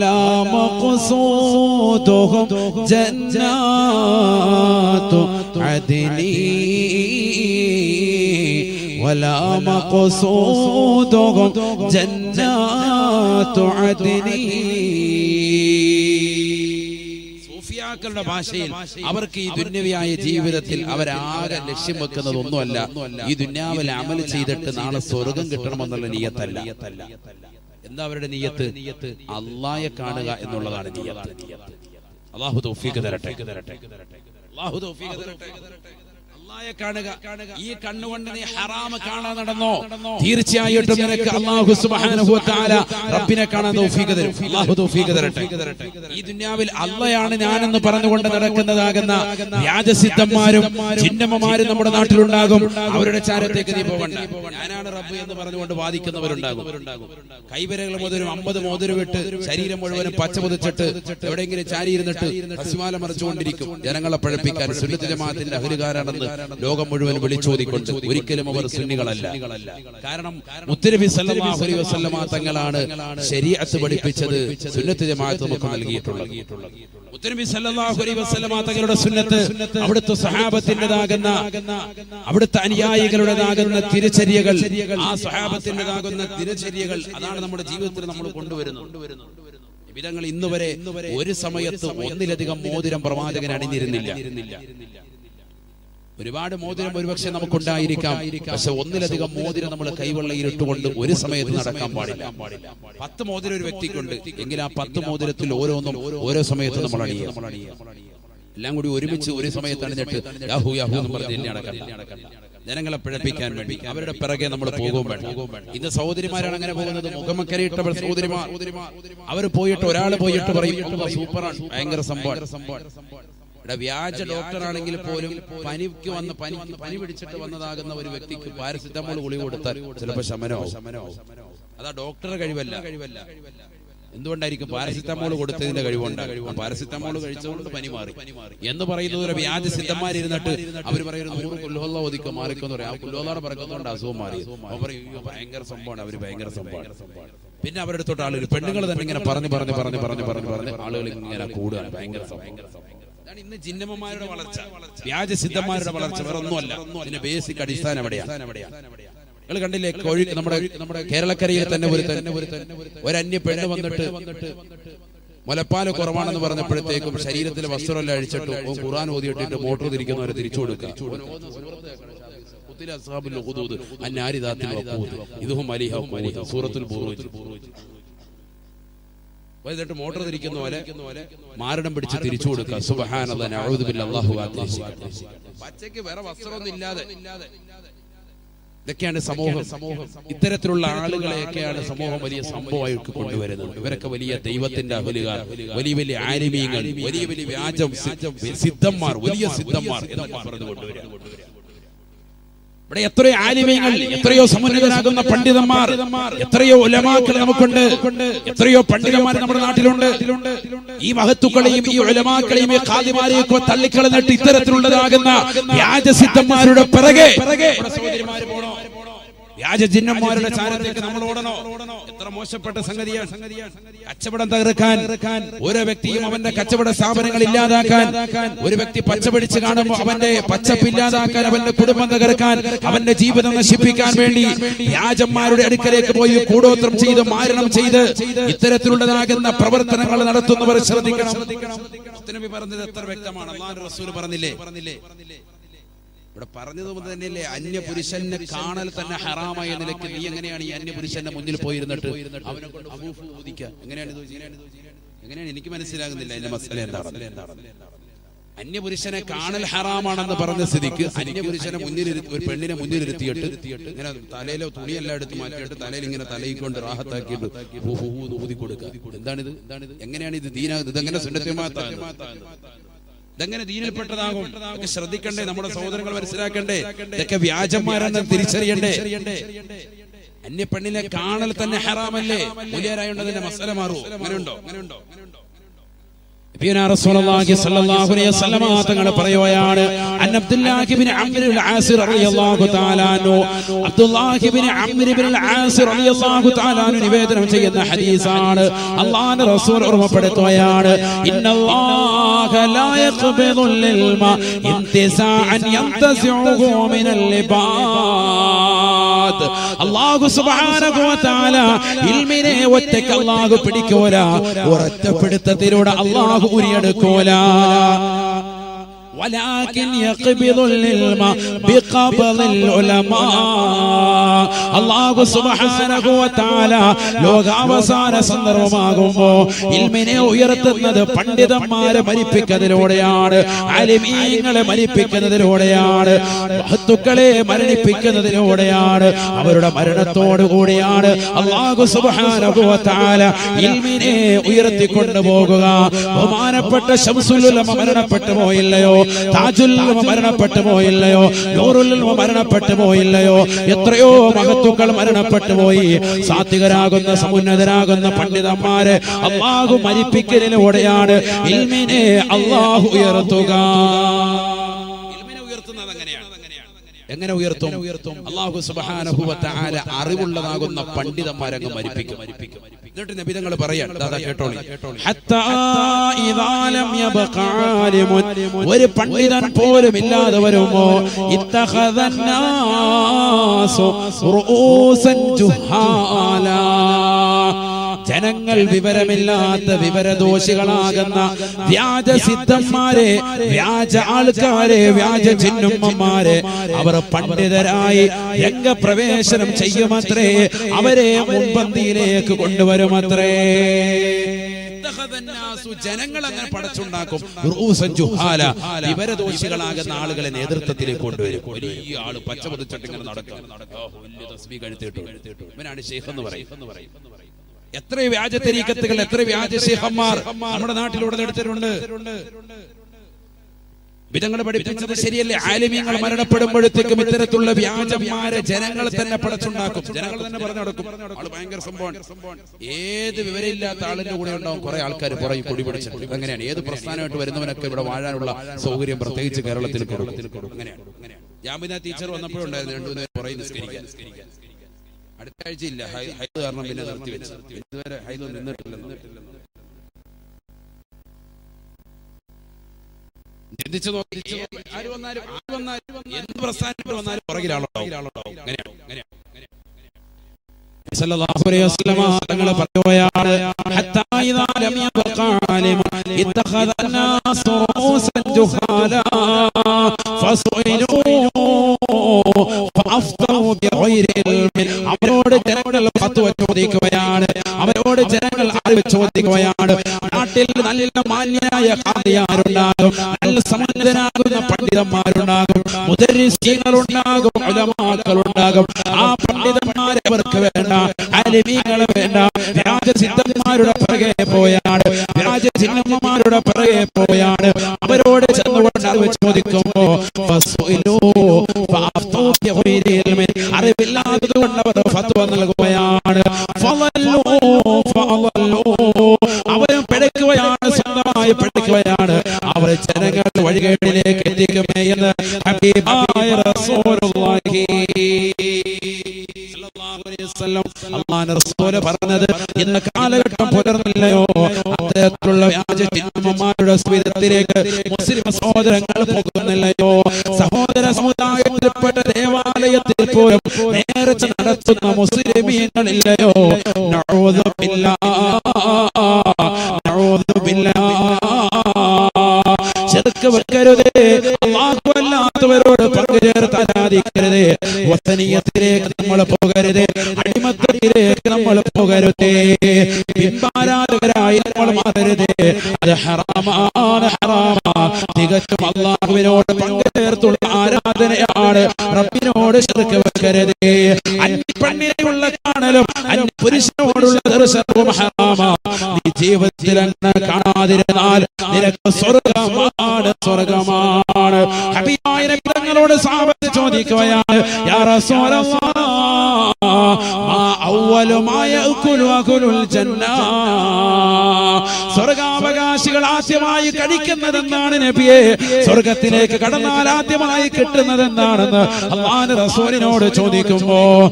لا مقصودهم جنات عدن ولا مقصودهم جنات عدن സൂഫിയാക്കളുടെ ഭാഷയിൽ അവർക്ക് ഈ ദുന്യവിയായ ജീവിതത്തിൽ അവരാകെ ലക്ഷ്യം വെക്കുന്നത് ഒന്നുമല്ല ഈ ദുന്യാവിൽ അമൽ ചെയ്തിട്ട് നാളെ സ്വർഗം കിട്ടണമെന്നുള്ള നീയത്തല്ല എന്താ അവരുടെ നീയത്ത്? അള്ളായെ കാണുക എന്നുള്ളതാണ് നീയത്ത്. അള്ളാഹു തൗഫീഖ് തരട്ടെ. അള്ളാഹു തൗഫീഖ് തരട്ടെ. അള്ളായെ കാണുക. ഈ കണ്ണുകൊണ്ട് നീ ഹറാമ് കാണാൻ നടന്നോ? തീർച്ചയായിട്ടും നിനക്ക് അള്ളാഹു സുബ്ഹാനഹു വതആല റബ്ബിനെ കാണാൻ തൗഫീഖ് തരും. അള്ളാഹു തൗഫീഖ് തരട്ടെ. ഈ ദുനിയാവിൽ അള്ളയാണ് ഞാനെന്ന് പറഞ്ഞുകൊണ്ട് നടക്കുന്നതാകുന്ന വ്യാജസിദ്ധന്മാരും ചിന്നമ്മമാരും നമ്മുടെ നാട്ടിലുണ്ടാകും. അവരുടെ ചാരത്തേക്ക് നീ പോകണ്ട. ഞാനാണ് റബ്ബ് എന്ന് പറഞ്ഞുകൊണ്ട് വാദിക്കുന്നവരുണ്ടാകും. കൈവരകൾ മുതലും അമ്പത് മോതിരം വിട്ട് ശരീരം മുഴുവനും പച്ച പുതച്ചിട്ട് എവിടെയെങ്കിലും ചാരിയിരുന്നിട്ട് ഹസ്മാല മറിച്ചുകൊണ്ടിരിക്കും ജനങ്ങളെ പഴപ്പിക്കാൻ സുന്നത്ത് ജമാഅത്തിന്റെ അഹലുകാരാണെന്ന് ലോകം മുഴുവൻ വിളിച്ചോതിക്കൊണ്ട് ഒരിക്കലും അവർ സുന്നികളല്ല. കാരണം മുത്തരബി സല്ലല്ലാഹു അലൈഹി വസല്ലമ തങ്ങളാണ് ശരീഅത്ത് പഠിപ്പിച്ചത് സുന്നത്ത് ജമാഅത്ത് നമുക്ക് നൽകിയിട്ടുള്ളത്. മുത്തനബി സല്ലല്ലാഹു അലൈഹി വസല്ലമ തങ്ങളുടെ സുന്നത്ത് അവിടുത്തെ സഹാബത്തിന്റെതാകുന്ന അവിടുത്തെ അനുയായികളുടേതാകുന്ന തിരചര്യകൾ. ആ സഹാബത്തിന്റെതാകുന്ന തിരചര്യകൾ അതാണ് നമ്മുടെ ജീവിതത്തിൽ നമ്മൾ കൊണ്ടുവരുന്നത്. വിധങ്ങൾ ഇന്നുവരെ ഒരു സമയത്ത് ഒന്നിലധികം മോതിരം പ്രവാചകൻ അണിഞ്ഞിരുന്നില്ല. ഒരുപാട് മോതിരം ഒരുപക്ഷെ നമുക്കുണ്ടായിരിക്കാം. പക്ഷെ ഒന്നിലധികം മോതിരം നമ്മൾ കൈവെള്ളയിലിട്ടുകൊണ്ട് ഒരു സമയത്ത് നടക്കാൻ പാടില്ല. പത്ത് മോതിരം ഒരു വ്യക്തിക്കുണ്ട്. എങ്കിൽ ആ പത്ത് മോതിരത്തിൽ ഓരോന്നും ഓരോ സമയത്ത് നമ്മൾ അണിയുക. എല്ലാം കൂടി ഒരുമിച്ച് ഒരു സമയത്ത് അണിഞ്ഞിട്ട് യാഹു യാഹു എന്ന് പറഞ്ഞ് ജനങ്ങളെ പിഴപ്പിക്കാൻ വേണ്ടി അവരുടെ പിറകെ നമ്മൾ പോകും ഇന്ന് സഹോദരിമാരാണ് അങ്ങനെ പോകുന്നത്. മുഖമക്കരയിട്ടവർ സഹോദരിമാർ. അവർ പോയിട്ട് ഒരാൾ പോയിട്ട് പറയും സൂപ്പറാണ്. ഭയങ്കര സംഭവം ഇവിടെ വ്യാജ ഡോക്ടർ ആണെങ്കിൽ പോലും പനിക്ക് വന്ന് പനി പനി പിടിച്ചിട്ട് വന്നതാകുന്ന ഒരു വ്യക്തിക്ക് പാരസിറ്റമോൾ ഗുളി കൊടുത്താൽ ചിലപ്പോൾ ശമനോ അതാ ഡോക്ടർ കഴിവല്ല. കഴിവല്ല. എന്തുകൊണ്ടായിരിക്കും പാരസിറ്റമോൾ കൊടുത്തതിന്റെ കഴിവുണ്ട് പാരസിറ്റമോൾ കഴിച്ചുകൊണ്ട് പനി മാറി. എന്ന് പറയുന്നത് ഒരു വ്യാജ സിദ്ധന്മാരിരുന്നിട്ട് അവർ പറയുന്നത് നൂറ് കുല്ലോള്ള ഒതുക്കം മാറിക്കെന്ന് പറയും. ആ കുല്ലോളോടെ പറക്കുന്നതുകൊണ്ട് അസുഖം മാറി. അവൻ പറയും "അയ്യോ, ഭയങ്കര സംഭവമാണ്. അവർ ഭയങ്കര സംഭവമാണ്. പിന്നെ അവരുടെ തൊട്ട് ആളുകൾ പെണ്ണുങ്ങൾ തന്നെ ഇങ്ങനെ പറഞ്ഞു പറഞ്ഞു പറഞ്ഞു പറഞ്ഞു പറഞ്ഞു പറഞ്ഞ് ആളുകൾ ഇങ്ങനെ കൂടുകയാണ്. ഭയങ്കര സംഭവം. ഇന്ന് ജിന്നമ്മമാരുടെ വളർച്ച. വ്യാജ സിദ്ധന്മാരുടെ വളർച്ച വേറെ ഒന്നുമല്ല അതിന്റെ ബേസിക് അടിസ്ഥാനം എവിടെയാണ് നിങ്ങൾ കണ്ടില്ലേ കോഴി നമ്മുടെ നമ്മുടെ കേരളക്കരയിൽ തന്നെ ഒരു തന്നെ ഒരു അന്യ പെണ്ണ് വന്നിട്ട് മുലപ്പാൽ കുറവാണെന്ന് പറഞ്ഞപ്പോഴത്തേക്കും ശരീരത്തിലെ വസ്ത്രമെല്ലാം അഴിച്ചിട്ട് ഖുറാൻ ഓതിയിട്ടിട്ട് മോട്ടോർ തിരിക്കുന്നവരെ തിരിച്ചു കൊടുക്കുക. സൂറത്തുൽ ബുറൂജ്. എന്നിട്ട് മോട്ടോർ തിരിക്കുന്ന പോലെ മാരടം പിടിച്ച് തിരിച്ചു കൊടുക്കുക. പച്ചയ്ക്ക് വേറെ വസ്ത്രമൊന്നും ഇല്ലാതെ ഇതൊക്കെയാണ് സമൂഹം. ഇത്തരത്തിലുള്ള ആളുകളെയൊക്കെയാണ് സമൂഹം വലിയ സംഭവമായിട്ട് കൊണ്ടുവരുന്നത്. ഇവരൊക്കെ വലിയ ദൈവത്തിന്റെ അഹലുകാർ വലിയ വലിയ ആരിമീങ്ങൾ വലിയ വലിയ വ്യാജം സിദ്ധന്മാർ വലിയ സിദ്ധന്മാർ എന്നൊക്കെ പറഞ്ഞു കൊണ്ടുവരിക ഇവിടെ എത്രയോ ആലിമീങ്ങൾ എത്രയോ സമുന്നതരാകുന്ന പണ്ഡിതന്മാർ എത്രയോ ഉലമാക്കൾ നമുക്കുണ്ട് എത്രയോ പണ്ഡിതന്മാർ നമ്മുടെ നാട്ടിലുണ്ട്. ഈ മഹത്തുക്കളെയും ഈ ഉലമാക്കളെയും ഈ ഖാദിമാരെയും ഒക്കെ തള്ളിക്കളഞ്ഞിട്ട് ഇത്തരത്തിലുള്ളതാകുന്ന വ്യാജസിദ്ധന്മാരുടെ പിറകെ പിറകെ. സഹോദരിമാര് പോണോ? വ്യാജ ജിന്നന്മാരുടെ ചാരത്തേക്ക് നമ്മൾ ഓടണോ? എത്ര മോശപ്പെട്ട സംഗതിയാണ്. കച്ചവടം തകർക്കാൻ ഓരോ വ്യക്തിയും അവന്റെ കച്ചവട സ്ഥാപനങ്ങൾ ഇല്ലാതാക്കാൻ ഒരു വ്യക്തി പച്ച പിടിച്ച് കാണുമ്പോൾ അവന്റെ പച്ചപ്പ് ഇല്ലാതാക്കാൻ അവന്റെ കുടുംബം തകർക്കാൻ അവന്റെ ജീവിതം നശിപ്പിക്കാൻ വേണ്ടി വ്യാജന്മാരുടെ അടുക്കലേക്ക് പോയി കൂടോത്രം ചെയ്ത് മാരണം ചെയ്ത് ഇത്തരത്തിലുള്ളതാകുന്ന പ്രവർത്തനങ്ങൾ നടത്തുന്നവർ ശ്രദ്ധിക്കണം. പറഞ്ഞത് എത്ര വ്യക്തമാണ്. റസൂൽ പറഞ്ഞില്ലേ? പറഞ്ഞില്ലേ? ഇവിടെ പറഞ്ഞത് മുതൽ തന്നെയല്ലേ അന്യ പുരുഷനെ കാണൽ തന്നെ ഹറാമായ നിലയ്ക്ക് നീ എങ്ങനെയാണ് ഈ അന്യപുരുഷന്റെ മുന്നിൽ പോയിരുന്നിട്ട്? അവനെ കൊണ്ട് എങ്ങനെയാണ് എങ്ങനെയാണ് എനിക്ക് മനസ്സിലാകുന്നില്ല എന്റെ മസല എന്താണ്? അന്യപുരുഷനെ കാണൽ ഹറാമാണെന്ന് പറഞ്ഞ സ്ഥിതിക്ക് അന്യപുരുഷനെ മുന്നിൽ ഒരു പെണ്ണിനെ മുന്നിലിരുത്തിയിട്ട് ഇങ്ങനെ തലയിലോ തുണിയെല്ലാം എടുത്ത് മാറ്റിയിട്ട് തലയിൽ ഇങ്ങനെ തലയിക്കൊണ്ട് റാഹത്താക്കിയിട്ട് ഊതി കൊടുക്കുക എന്താണിത്? എന്താണിത്? എങ്ങനെയാണ് ഇത് ദീനാകുന്നത് എങ്ങനെ സുന്നത്തിമാത്താകുന്നത് ഇതെങ്ങനെ ദീനിൽപ്പെട്ടതാകും. ഇതൊക്കെ ശ്രദ്ധിക്കണ്ടേ നമ്മുടെ സഹോദരങ്ങൾ മനസ്സിലാക്കണ്ടേ? ഇതൊക്കെ വ്യാജന്മാരെന്ന് തിരിച്ചറിയണ്ടേ? അന്യ പെണ്ണിനെ കാണൽ തന്നെ ഹറാമല്ലേ? മുലിയാരായോണ്ട് അതിന്റെ മസല മാറുമോ അങ്ങനെയുണ്ടോ? അങ്ങനെയുണ്ടോ? നബിയുനാ റസൂലുള്ളാഹി സ്വല്ലല്ലാഹു അലൈഹി വസല്ലമ തങ്ങൾ പറയുകയാണ് അൻ Abdullahi ibn Amr al As റളിയല്ലാഹു തആല അൻഹു Abdullahi ibn Amr ibn al As റളിയല്ലാഹു തആല അൻഹു നിവേദനം ചെയ്യുന്ന ഹദീസാണ് അല്ലാഹുവിന്റെ റസൂൽ ഓർമ്മപ്പെടുത്തുകയാണ് ഇന്നല്ലാഹ ലാ യഖ്ബിദുൽ ഇൽമ ഇന്തിസാഅൻ യന്തസിഉഹു മിനൽ ലിബാദ് അല്ലാഹു സുബ്ഹാനഹു വ തആല ഇൽമിനെ ഒറ്റയ്ക്ക് അല്ലാഹു പിടിക്കൂല ഒരൊറ്റപ്പെടുത്തത്തിലൂടെ അല്ലാഹു ഉരിയെടുക്കൂല ولكن يقبض العلم بقبض العلماء അള്ളാഹു സുബ്ഹാനഹു വ തആല ലോകാവസാന സന്ദർഭമാകുമ്പോ ഇൽമിനെ ഉയർത്തുന്നത് പണ്ഡിതന്മാരെ മരിപ്പിക്കുന്നതിലൂടെയാണ് അലിമീങ്ങളെ മരിപ്പിക്കുന്നതിലൂടെയാണ് മഹത്തുക്കളെ മരണിപ്പിക്കുന്നതിലൂടെയാണ് അവരുടെ മരണത്തോടു കൂടിയാണ് അള്ളാഹു സുബ്ഹാനഹു വ തആല ഇൽമിനെ ഉയർത്തിക്കൊണ്ടു പോകുക ബഹുമാനപ്പെട്ട ശംസുലുലമ മരണപ്പെട്ടു പോയില്ലയോ താജുലുലമ മരണപ്പെട്ടു പോയില്ലയോ നൂറുലുലമ മരണപ്പെട്ടു പോയില്ലയോ എത്രയോ മഹത്തുക്കൾ മരണപ്പെട്ടു പോയി സാത്വികരാകുന്ന സമുന്നതരാകുന്ന പണ്ഡിതന്മാരെ അള്ളാഹു മരിപ്പിക്കലിലൂടെയാണ് ഇൽമിനെ അള്ളാഹു ഉയർത്തുക. എങ്ങനെ ഉയർത്തും ഉയർത്തും അള്ളാഹു സുബ്ഹാനഹു വ തആല അറിവുള്ളതാകുന്ന പണ്ഡിതന്മാരങ്ങ് മരിപ്പിക്കും എന്നിട്ട് നബിതങ്ങൾ പറയാൻ ദാദാ കേട്ടോളി ഹത്താ ഇദാ ലം യബ്ഖ ആലിമുൻ ഒരു പണ്ഡിതൻ പോലും ഇല്ലാതെ വരുമോ ഇത്തഖദന്നാസു റൂസൻ ജുഹാലാ ജനങ്ങൾ വിവരമില്ലാത്ത വിവരദോഷികളാകുന്ന വ്യാജ സിദ്ധന്മാരെ വ്യാജ ആൾക്കാരെ വ്യാജ ചിന്നുമ്മമാരെ അവർ പണ്ഡിതരായി രംഗപ്രവേശനം ചെയ്യുമത്രേ അവരെ മുൻപന്തിയിലേക്ക് കൊണ്ടുവരുമത്രേ. ജനങ്ങൾ അങ്ങനെ പടച്ചുണ്ടാക്കും. വിവരദോഷികളാകുന്ന ആളുകളെ നേതൃത്വത്തിലേക്ക് കൊണ്ടുവരും. വലിയ ആൾ പച്ച പതിച്ചിട്ട് ഇങ്ങനെ നടക്കും. വലിയ തസ്ബീ കഴുത്തിട്ടു ഇവനാണ് ഷെയ്ഖ് എന്ന് പറയും. എത്ര വ്യാജ തെരീക്കത്തുകൾ എത്ര വ്യാജ ശേഖന്മാർ നമ്മുടെ നാട്ടിലൂടെ എടുത്തിട്ടുണ്ട്. വിധങ്ങൾ പഠിപ്പിച്ചത് ശരിയല്ലേ? ആലിമ്യങ്ങൾ മരണപ്പെടുമ്പോഴത്തേക്കും ഇത്തരത്തിലുള്ള വ്യാജന്മാരെ ജനങ്ങൾ തന്നെ പടച്ചുണ്ടാക്കും. ജനങ്ങൾ തന്നെ പറഞ്ഞു നടക്കും. ആൾ ഭയങ്കര സംഭവമാണ്. ഏത് വിവരമില്ലാത്ത ആളിന്റെ കൂടെ ഉണ്ടാവും കുറെ ആൾക്കാർ പുറകെ കൊടി പിടിച്ചിട്ട് അങ്ങനെയാണ്. ഏത് പ്രസ്ഥാനമായിട്ട് വരുന്നവനൊക്കെ ഇവിടെ വാഴാനുള്ള സൗകര്യം പ്രത്യേകിച്ച് കേരളത്തിൽ കൊടുക്കും. അങ്ങനെയാണ്. ജാമിന ടീച്ചർ വന്നപ്പോഴുണ്ടായിരുന്നു രണ്ടുമൂന്ന് പുറകെ നിസ്കരിക്കാൻ. അടുത്ത ആഴ്ച ഇല്ല ഹൈ- ഹൈദ് കാരണം പിന്നെ നിർത്തി വെച്ചു. ഇതുവരെ ഹൈദ് നിന്നിട്ടില്ലെന്നു ചിന്തിച്ചു നോക്കി. ആര് വന്നാലും ആര് വന്നാലും എന്ത് പ്രസ്ഥാനത്തിൽ വന്നാലും അങ്ങനെയാണോ അങ്ങനെയാണോ? അങ്ങനെയാണ്? സല്ലല്ലാഹു അലൈഹി ഹത്താ ബിഗൈരി അവരോട് ജനങ്ങൾ ഫത്വ ചോദിക്കുകയാണ് അവരോട് ജനങ്ങൾ അറിവ് ചോദിക്കുകയാണ് നാട്ടിൽ നല്ല മാന്യനായ കാതിയാരുണ്ടാകും നല്ല സമുന്നതനാകുന്ന പണ്ഡിതന്മാരുണ്ടാകും മുദരിസീങ്ങളുണ്ടാകും ഉലമാക്കളുണ്ടാകും. ആ പണ്ഡിതന്മാരെ അവർക്ക് വേണ്ട അലിമീങ്ങളെ വേണ്ട വ്യാജസിദ്ധന്മാരുടെ പിറകെ പോയാണ് വ്യാജചിഹ്നമ്മമാരുടെ പിറകെ പോയാണ്. അവരോട് ചെന്നുകൊണ്ട് അറിവ് ചോദിക്കുമ്പോ. അറിവില്ലാത്തത് കൊണ്ട് അവർ ഫത്വ നൽകുകയാണ്. എത്തിക്കുമേ എന്ന് ഹബീബായ റസൂലുള്ളാഹി. പറഞ്ഞത് ഇന്ന് കാലഘട്ടം പുലർന്നില്ലയോ? അത്തരത്തിലുള്ള വ്യാജ ചിഹ്നന്മാരുടെ സ്മിതത്തിലേക്ക് മുസ്ലിം സഹോദരങ്ങൾ പോകുന്നില്ലയോ? സഹോദര സമുദായത്തിൽപ്പെട്ട ദേവാലയത്തിൽ പോലും നേർച്ച നടത്തുന്ന മുസ്ലിമീങ്ങളില്ലയോ? ചെറുക്ക് വെക്കരുതേ. അല്ലാത്തവരോട് പങ്കുചേർത്ത് ആരാധിക്കരുതേ വസനീയത്തിലേക്ക് നമ്മൾ പോകരുതേ. അടിമത്തത്തിലേക്ക് നമ്മൾ പോകരുതേ. ബിംബാരാധകരായി നമ്മൾ മാറരുതേ. അത് ഹറാമാണ് ഹറാമ. തികച്ചും അള്ളാഹുവിനോട് പങ്കുചേർത്തുള്ള ആരാധനയാണ് റബ്ബിനോട് ചെറുക്ക് വെക്കരുത്. അന്യപ്പെണ്ണിനെയുള്ള കാണലും അന്യപുരുഷനോടുള്ള ദർശനവും ഹറാമാ നീ ജീവിതത്തിൽ എന്നെ കാണാതിരുന്നാൽ നിനക്ക് സ്വർഗമാണ് സ്വർഗമാണ്. തങ്ങളോട് സാബത്ത് ചോദിക്കുകയാണ് യാ റസൂലല്ലാഹ് മാ അവ്വൽ അവലുമായ സ്വർഗാവകാശികൾ ആദ്യമായി കഴിക്കുന്നത് കഴിക്കുന്നതെന്നാണ് നബിയെ. സ്വർഗത്തിലേക്ക് കടന്നാൽ ആദ്യമായി കിട്ടുന്നത് എന്താണെന്ന് അള്ളാൻ റസൂലിനോട് ചോദിക്കുമ്പോ